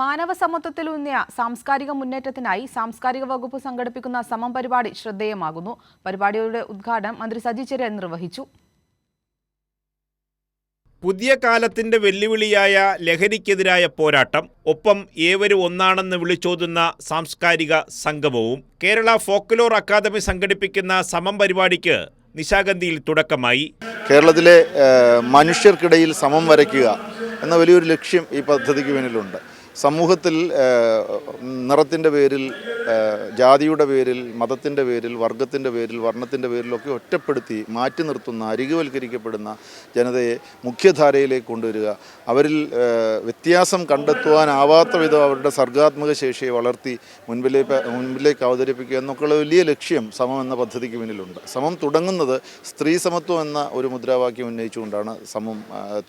മാനവ സമത്വത്തിലൂന്നിയ സാംസ്കാരിക മുന്നേറ്റത്തിനായി സാംസ്കാരിക വകുപ്പ് സംഘടിപ്പിക്കുന്ന സമം പരിപാടി ശ്രദ്ധേയമാകുന്നു. പരിപാടിയുടെ ഉദ്ഘാടനം മന്ത്രി സജി ചെറിയാൻ നിർവഹിച്ചു. പുതിയ കാലത്തിന്റെ വെല്ലുവിളിയായ ലഹരിക്കെതിരായ പോരാട്ടം ഒപ്പം ഏവരും ഒന്നാണെന്ന് വിളിച്ചോതുന്ന സാംസ്കാരിക സംഗമവും കേരള ഫോക്ലോർ അക്കാദമി സംഘടിപ്പിക്കുന്ന സമം പരിപാടിക്ക് നിശാഗന്ധിയിൽ തുടക്കമായി. കേരളത്തിലെ മനുഷ്യർക്കിടയിൽ സമം വരയ്ക്കുക എന്ന വലിയൊരു ലക്ഷ്യം ഈ പദ്ധതിക്ക് പിന്നിലുണ്ട്. സമൂഹത്തിൽ നിറത്തിന്റെ പേരിൽ ജാതിയുടെ പേരിൽ മതത്തിന്റെ പേരിൽ വർഗത്തിന്റെ പേരിൽ വർണത്തിന്റെ പേരിലൊക്കെ ഒറ്റപ്പെടുത്തി മാറ്റി നിർത്തുന്ന അരികുവൽക്കരിക്കപ്പെടുന്ന ജനതയെ മുഖ്യധാരയിലേക്ക് കൊണ്ടുവരിക. അവരിൽ വ്യത്യാസം കണ്ടെത്തുവാനാവാത്ത വിധം അവരുടെ സർഗാത്മക ശേഷിയെ വളർത്തി മുൻപിലേക്ക് മുൻപിലേക്ക് അവതരിപ്പിക്കുക എന്നൊക്കെയുള്ള വലിയ ലക്ഷ്യം സമം എന്ന പദ്ധതിക്ക് പിന്നിലുണ്ട്. സമം തുടങ്ങുന്നത് സ്ത്രീ സമത്വം എന്ന ഒരു മുദ്രാവാക്യം ഉന്നയിച്ചുകൊണ്ടാണ് സമം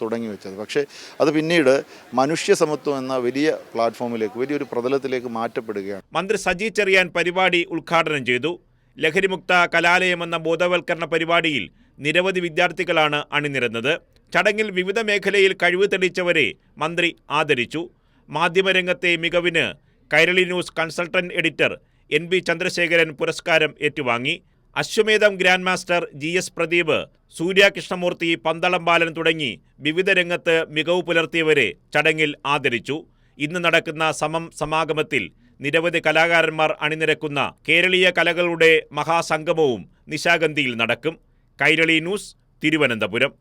തുടങ്ങി വെച്ചത്. പക്ഷേ അത് പിന്നീട് മനുഷ്യ സമത്വം എന്ന വലിയ പ്ലാറ്റ്ഫോമിലേക്ക് വലിയൊരു പ്രതലത്തിലേക്ക് മാറ്റപ്പെടുകയാണ്. മന്ത്രി സജി ചെറിയാൻ പരിപാടി ഉദ്ഘാടനം ചെയ്തു. ലഹരിമുക്ത കലാലയം എന്ന ബോധവൽക്കരണ പരിപാടിയിൽ നിരവധി വിദ്യാർത്ഥികളാണ് അണിനിരന്നത്. ചടങ്ങിൽ വിവിധ മേഖലയിൽ കഴിവ് തെളിയിച്ചവരെ മന്ത്രി ആദരിച്ചു. മാധ്യമരംഗത്തെ മികവിന് Kairali news consultant editor N B Chandrasekharan പുരസ്കാരം ഏറ്റുവാങ്ങി. Ashwamedham grand master G S Pradeep Surya Krishnamoorthy Pandalam Balan തുടങ്ങി വിവിധ രംഗത്ത് മികവ് പുലർത്തിയവരെ ചടങ്ങിൽ ആദരിച്ചു. ഇന്ന് നടക്കുന്ന സമം സമാഗമത്തിൽ നിരവധി കലാകാരന്മാർ അണിനിരക്കുന്ന കേരളീയ കലകളുടെ മഹാസംഗമവും നിശാഗന്ധിയിൽ നടക്കും. കൈരളി ന്യൂസ് തിരുവനന്തപുരം.